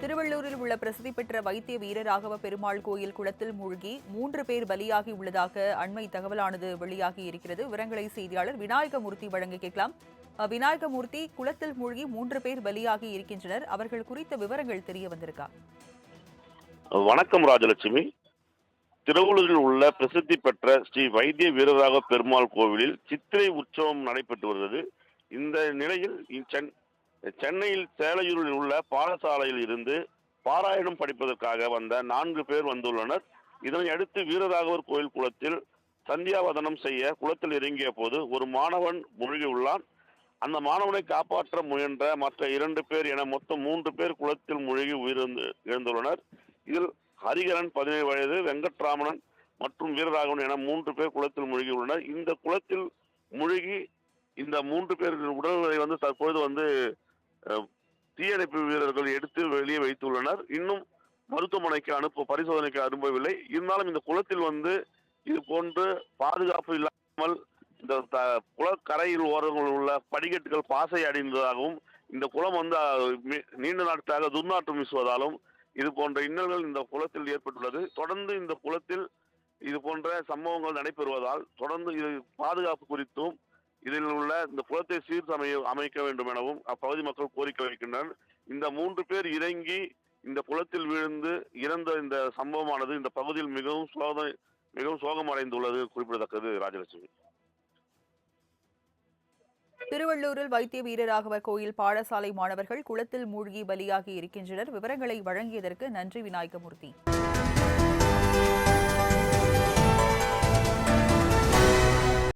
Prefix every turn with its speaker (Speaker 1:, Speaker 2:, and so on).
Speaker 1: திருவள்ளூரில் உள்ள பிரசித்தி பெற்ற வைத்திய வீரராகவ பெருமாள் கோயில் குளத்தில் மூழ்கி மூன்று பேர் பலியாகி உள்ளதாக அண்மை தகவலானது வெளியாகி இருக்கிறது. விவரங்களை செய்தியாளர் விநாயகமூர்த்தி வழங்க கேட்கலாம். விநாயகமூர்த்தி குளத்தில் மூழ்கி மூன்று பேர் பலியாகி இருக்கின்றனர். அவர்கள் குறித்த விவரங்கள் தெரிய வந்திருக்கா?
Speaker 2: வணக்கம் ராஜலட்சுமி. திருவள்ளூரில் உள்ள பிரசித்தி பெற்ற ஸ்ரீ வைத்திய வீரராக பெருமாள் கோவிலில் சித்திரை உற்சவம் நடைபெற்று வருகிறது. இந்த நிலையில் சென்னையில் சேலையூரில் உள்ள பாடசாலையில் இருந்து பாராயணம் படிப்பதற்காக வந்த நான்கு பேர் வந்துள்ளனர். இதனை அடுத்து வீரராகவர் கோயில் குளத்தில் சந்தியாவதனம் செய்ய குளத்தில் இறங்கிய போது ஒரு மாணவன் மூழ்கியுள்ளான். அந்த மாணவனை காப்பாற்ற முயன்ற மற்ற இரண்டு பேர் என மொத்தம் மூன்று பேர் குளத்தில் மூழ்கி உயிரிழந்து இழந்துள்ளனர் இதில் ஹரிகரன் பதினேழு வயது வெங்கட்ராமணன் மற்றும் வீரராகவன் என மூன்று பேர் குளத்தில் மூழ்கியுள்ளனர். இந்த குளத்தில் மூழ்கி இந்த மூன்று பேரின் உடல்களை வந்து தற்பொழுது வந்து தீயணைப்பு வீரர்கள் எடுத்து வெளியே வைத்துள்ளனர். இன்னும் மருத்துவமனைக்கு அனுப்ப பரிசோதனைக்கு அனுப்பவில்லை. இருந்தாலும் இந்த குளத்தில் வந்து இது போன்று பாதுகாப்பு இல்லாமல் இந்த த- குளக்கரையில் ஓரங்களில் உள்ள படிக்கட்டுகள் பாசை அடைந்ததாகவும் இந்த குளம் வந்து நீண்ட நாட்களாக துர்நாற்றம் வீசுவதாலும் இது போன்ற இன்னல்கள் இந்த குளத்தில் ஏற்பட்டுள்ளது. தொடர்ந்து இந்த குளத்தில் இது போன்ற சம்பவங்கள் நடைபெறுவதால் தொடர்ந்து இது பாதுகாப்பு குறித்தும் இதில் உள்ள இந்த குளத்தை சீர்சமைய அமைக்க வேண்டும் எனவும் அப்பகுதி மக்கள் கோரிக்கை வைக்கின்றனர். இந்த மூன்று பேர் இறங்கி இந்த குளத்தில் விழுந்து இறந்த இந்த சம்பவமானது இந்த பகுதியில் மிகவும் சோதனை மிகவும் சோகமடைந்துள்ளது குறிப்பிடத்தக்கது ராஜலட்சுமி.
Speaker 1: திருவள்ளூரில் வைத்திய வீரராகவர் கோயில் பாடசாலை மாணவர்கள் குளத்தில் மூழ்கி பலியாகி இருக்கின்றனர். விவரங்களை வழங்கியதற்கு நன்றி விநாயகமூர்த்தி.